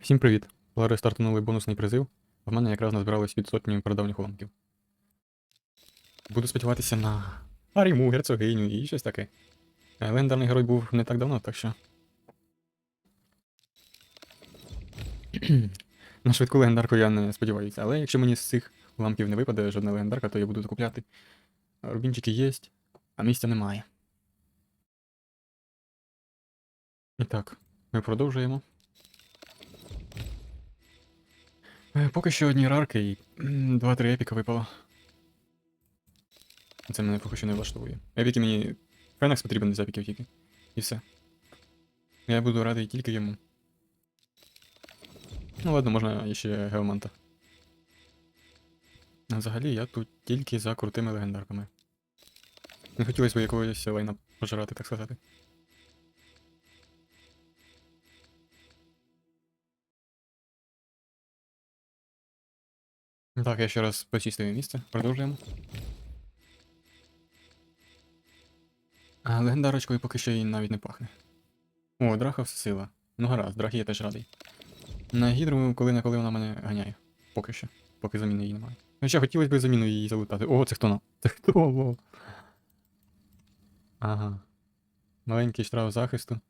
Всім привіт! Лари стартанули бонусний призив, а в мене якраз назбиралось від сотні прадавніх уламків. Буду сподіватися на Аріму, герцогиню і щось таке. Е, Легендарний герой був не так давно, так що. на швидку легендарку я не сподіваюся, але якщо мені з цих уламків не випаде жодна легендарка, то я буду докупляти. Рубінчики є, а місця немає. І так, ми продовжуємо. Поки що одні рарки і м, два-три епіка випало. Це мене поки що не влаштовує. Епіки мені. Фенекс потрібен з епіків тільки. І все. Я буду радий тільки йому. Ну ладно, можна ще Геоманта. А взагалі я тут тільки за крутими легендарками. Не хотілося б якогось лайна пожирати, так сказати. Так, я ще раз почистив місце. Продовжуємо. А легендарочкою поки що їй навіть не пахне. О, драха сила. Ну гаразд, драхи я теж радий. На гідру коли не коли вона мене ганяє. Поки що. Поки заміни її немає. Хоча хотілося б заміну її залутати. О, це хто на? Це хто? Во? Ага. Маленький штраф захисту.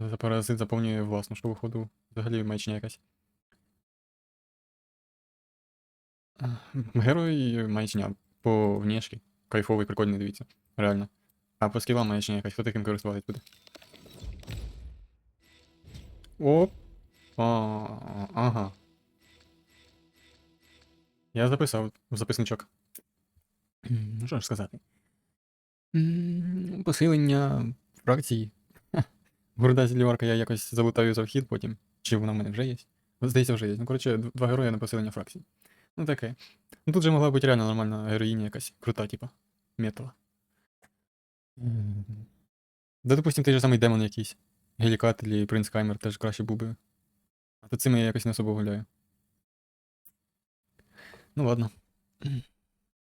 За паразит заповнює власну штуку ходу. Взагалі маячня якась. Герой маячня по внешки. Кайфовий, прикольний, дивіться. Реально. А по скілам маячня якась, хто таким користуватись буде? Оп. А, ага. Я записав в записничок. Ну що ж сказати. Посилення фракції. Ха. Горда зіліварка я якось залутаю за вхід потім. Чи вона в мене вже є? Здається, вже є. Ну, коротше, два герої на посилення фракції. Ну таке. Ну тут же могла бути реально нормальна героїня якась крута, типа. Метала. Да, допустим, той же самий демон якийсь. Гелікат і принц Каймер теж краще був би. А то цими я якось не особо гуляю. Ну ладно.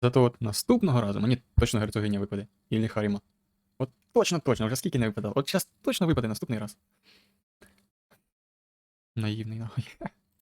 Зато от наступного разу мені точно герцогиня випаде. Ілі Харіма. От точно, точно, вже скільки не випадало. От зараз точно випаде наступний раз. Наївний нахуй.